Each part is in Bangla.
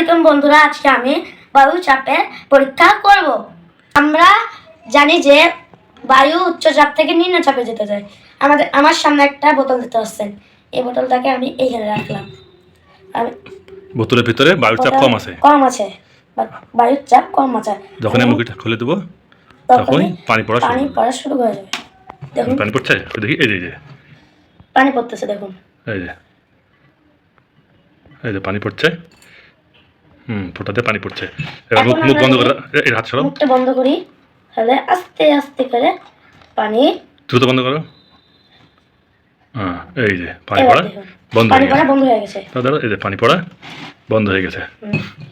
আলাইকুম বন্ধুরা আজকে আমি বায়ু চাপের পরীক্ষা করব। আমরা জানি যে বায়ু উচ্চ চাপ থেকে নিম্ন চাপে যেতে যায় আমাদের আমার সামনে একটা বোতল দিতে হচ্ছেন এই বোতলটাকে আমি এইখানে রাখলাম। আমি বোতলের ভিতরে বায়ুর চাপ কম আছে? কম আছে। বায়ুর চাপ কম আছে। যখন আমি মুখটা খুলে দেবো তখনই পানি পড়া পানি পড়া শুরু হয়ে যাবে। দেখুন। পানি পড়ছে? দেখি এই যে এই যে। পানি পড়তেছে দেখুন। এই যে। এই যে পানি পড়ছে। হুম ফোটাতে পানি পড়ছে। এবার মুখ মুখ বন্ধ করে হাত সরাও। মুখটা বন্ধ করি। তাহলে আস্তে আস্তে করে পানি দ্রুত বন্ধ করো। হ্যাঁ এই যে পানি পড়া বন্ধ পানি পড়া বন্ধ হয়ে গেছে। দাদা এই যে পানি পড়া বন্ধ হয়ে গেছে।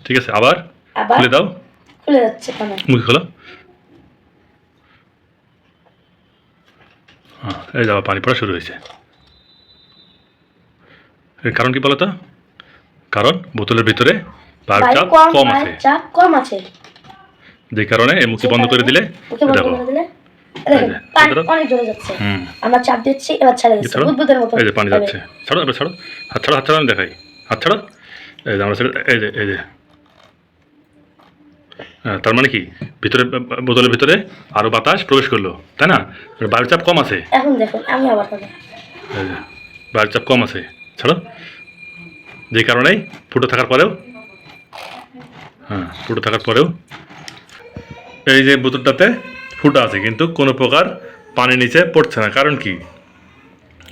ঠিক আছে আবার আবার খুলে দাও। খুলে যাচ্ছে পানি। মুখ খোলো। হ্যাঁ এই যাওয়া পানি পড়া শুরু হয়েছে। এর কারণ কি বলো তো? কারণ বোতলের ভিতরে চাপ কম আছে। চাপ কম আছে। যে কারণে এই মুখটি বন্ধ করে দিলে দেখো। করে দিলে। দেখুন এই যে, পানি ধরো। অনেক জোরে যাচ্ছে। আমরা চাপ দিচ্ছি এবার ছেড়ে দিচ্ছি। বুদবুদের মতো এই যে পানি যাচ্ছে। ছাড়ো এবার ছাড়ো। হাত ছাড়ো হাত ছাড়ো দেখাই। হাত ছাড়ো। এই যে আমরা ছেড়ে এই যে এই যে। হ্যাঁ, তার মানে কি? ভিতরে বোতলের ভিতরে আরও বাতাস প্রবেশ করল তাই না? বায়ুর চাপ কম আছে। এখন দেখুন আমি আবার করব এই যে, বায়ুর চাপ কম আছে। ছাড়ো। যে কারণেই ফুটো থাকার পরেও হ্যাঁ ফুটো থাকার পরেও এই যে বোতলটাতে ফুটো আছে, কিন্তু কোনো প্রকার পানি নিচে পড়ছে না। কারণ কি?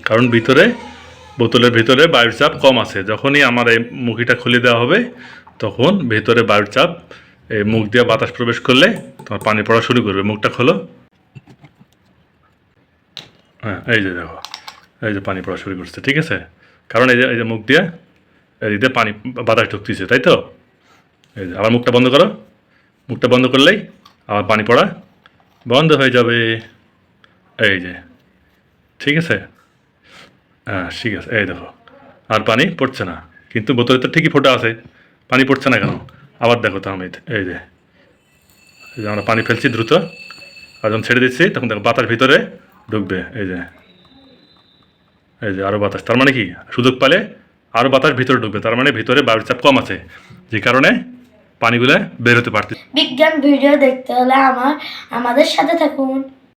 কারণ ভিতরে, বোতলের ভিতরে বায়ুর চাপ কম আছে। যখনই আমার এই মুখিটা খুলে দেওয়া হবে, তখন ভেতরে বায়ুর চাপ, এই মুখ দিয়ে বাতাস প্রবেশ করলে তোমার পানি পড়া শুরু করবে। মুখটা খোলো। হ্যাঁ এই যে দেখো, এই যে পানি পড়া শুরু করছে, ঠিক আছে? কারণ এই যে এই যে মুখ দিয়ে, এই দিয়ে পানি, বাতাস ঢুকতেছে, তাই তো? এই আবার মুখটা বন্ধ করো। মুখটা বন্ধ করলেই আবার পানি পড়া বন্ধ হয়ে যাবে। এই যে, ঠিক আছে? হ্যাঁ ঠিক আছে, এই দেখো। আর পানি পড়ছে না, কিন্তু বোতলে তো ঠিকই ফোটা আছে। পানি পড়ছে না কেন? আবার দেখো তো আমি, এই যে এই যে আমরা পানি ফেলছি দ্রুত। আর যখন ছেড়ে দিচ্ছি, তখন দেখো বাতাস ভিতরে ঢুকবে, এই যে। এই যে আরও বাতাস। তার মানে কি? সুযোগ পালে আরও বাতাস ভিতরে ঢুকবে। তার মানে ভিতরে বায়ুর চাপ কম আছে। যে কারণে পানিগুলো বেরোতে পারতে বিজ্ঞান ভিডিও দেখতে হলে আমার আমাদের সাথে থাকুন।